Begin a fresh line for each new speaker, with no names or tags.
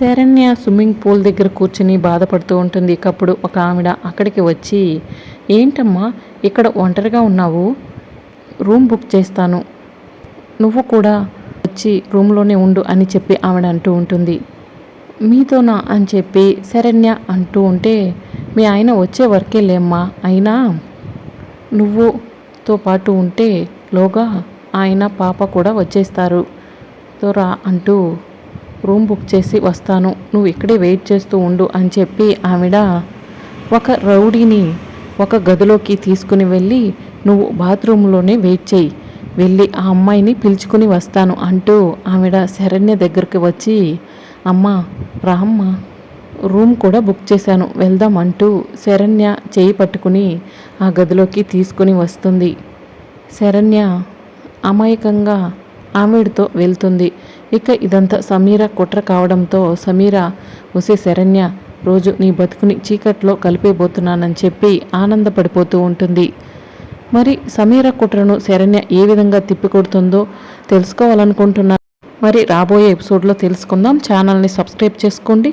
Saranya swimming pool దగ్గర కూర్చుని బాధపడుతూ ఉంటుంది. ఇకప్పుడు ఒక ఆవిడ అక్కడికి వచ్చి ఏంటమ్మా ఇక్కడ ఒంటరిగా ఉన్నావు? రూమ్ బుక్ చేస్తాను. నువ్వు కూడా వచ్చి రూమ్లోనే ఉండు అని చెప్పి ఆవిడ అంటూ ఉంటుంది. మీతోనా? అని చెప్పి శరణ్య అంటూ ఉంటే మీ ఆయన వచ్చే వరకే లేమ్మా. అయినా నువ్వుతో పాటు ఉంటే లోగా ఆయన పాప కూడా వచ్చేస్తారు. తోరా అంటూ రూమ్ బుక్ చేసి వస్తాను. నువ్వు ఇక్కడే వెయిట్ చేస్తూ ఉండు అని చెప్పి ఆవిడ ఒక రౌడీని ఒక గదిలోకి తీసుకుని వెళ్ళి నువ్వు బాత్రూంలోనే వెయిట్ చేయి. వెళ్ళి ఆ అమ్మాయిని పిలుచుకుని వస్తాను అంటూ ఆవిడ శరణ్య దగ్గరికి వచ్చి అమ్మ రామ్మ రూమ్ కూడా బుక్ చేశాను. వెళ్దాం అంటూ శరణ్య చేయి పట్టుకుని ఆ గదిలోకి తీసుకుని వస్తుంది. శరణ్య అమాయకంగా ఆమెడితో వెళ్తుంది. ఇక ఇదంతా సమీర కుట్ర కావడంతో సమీర వసే శరణ్య రోజు నీ బతుకుని చీకట్లో కలిపేబోతున్నానని చెప్పి ఆనందపడిపోతూ ఉంటుంది. మరి సమీర కుట్రను శరణ్య ఏ విధంగా తిప్పికొడుతుందో తెలుసుకోవాలనుకుంటున్నాను మరి రాబోయే ఎపిసోడ్లో తెలుసుకుందాం. ఛానల్ని సబ్స్క్రైబ్ చేసుకోండి.